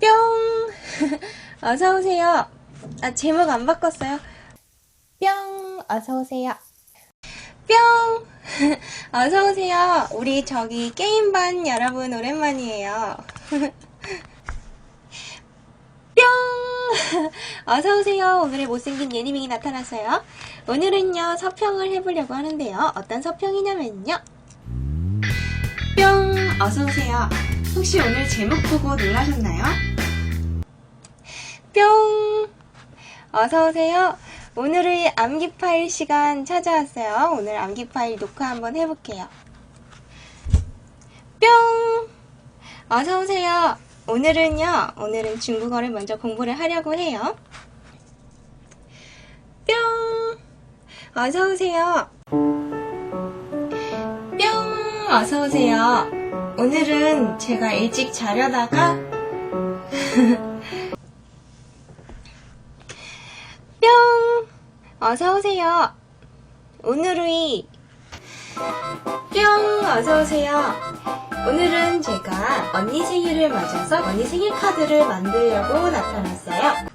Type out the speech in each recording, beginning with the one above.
뿅! 어서오세요. 아, 제목 안 바꿨어요. 뿅! 어서오세요. 뿅! 어서오세요. 우리 저기 게임반 여러분 오랜만이에요. 뿅! 어서오세요. 오늘의 못생긴 예니밍이 나타났어요. 오늘은요, 서평을 해보려고 하는데요. 어떤 서평이냐면요. 뿅! 어서오세요. 혹시 오늘 제목 보고 놀라셨나요? 뿅! 어서오세요. 오늘의 암기 파일 시간 찾아왔어요. 오늘 암기 파일 녹화 한번 해볼게요. 뿅! 어서오세요. 오늘은요, 오늘은 중국어를 먼저 공부를 하려고 해요. 뿅! 어서오세요. 뿅! 어서오세요. 오늘은 제가 일찍 자려다가 뿅! 어서오세요. 오늘의 뿅! 어서오세요. 오늘은 제가 언니 생일을 맞아서 언니 생일 카드를 만들려고 나타났어요.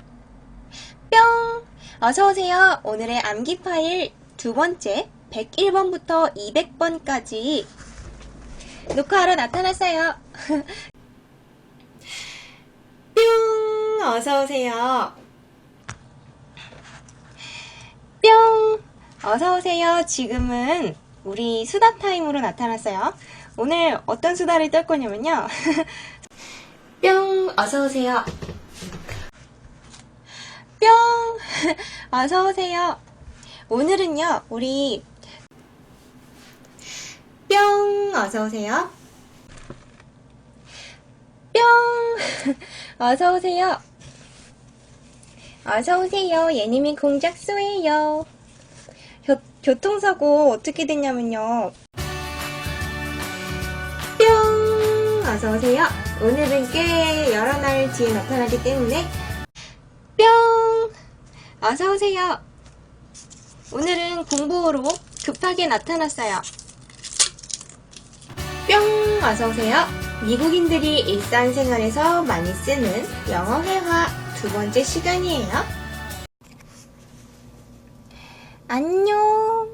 뿅! 어서오세요. 오늘의 암기 파일 두 번째 101번부터 200번까지 녹화하러 나타났어요. 뿅! 어서오세요. 뿅! 어서오세요. 지금은 우리 수다 타임으로 나타났어요. 오늘 어떤 수다를 떨 거냐면요. 뿅! 어서오세요. 뿅! 어서오세요. 오늘은요, 우리 뿅! 어서오세요. 뿅! 어서오세요. 어서오세요. 예님이 공작소예요. 교, 교통사고 어떻게 됐냐면요. 뿅! 어서오세요. 오늘은 꽤 여러 날 뒤에 나타나기 때문에 뿅! 어서오세요. 오늘은 공부로 급하게 나타났어요. 뿅! 어서오세요. 미국인들이 일상생활에서 많이 쓰는 영어 회화 두 번째 시간이에요. 안녕.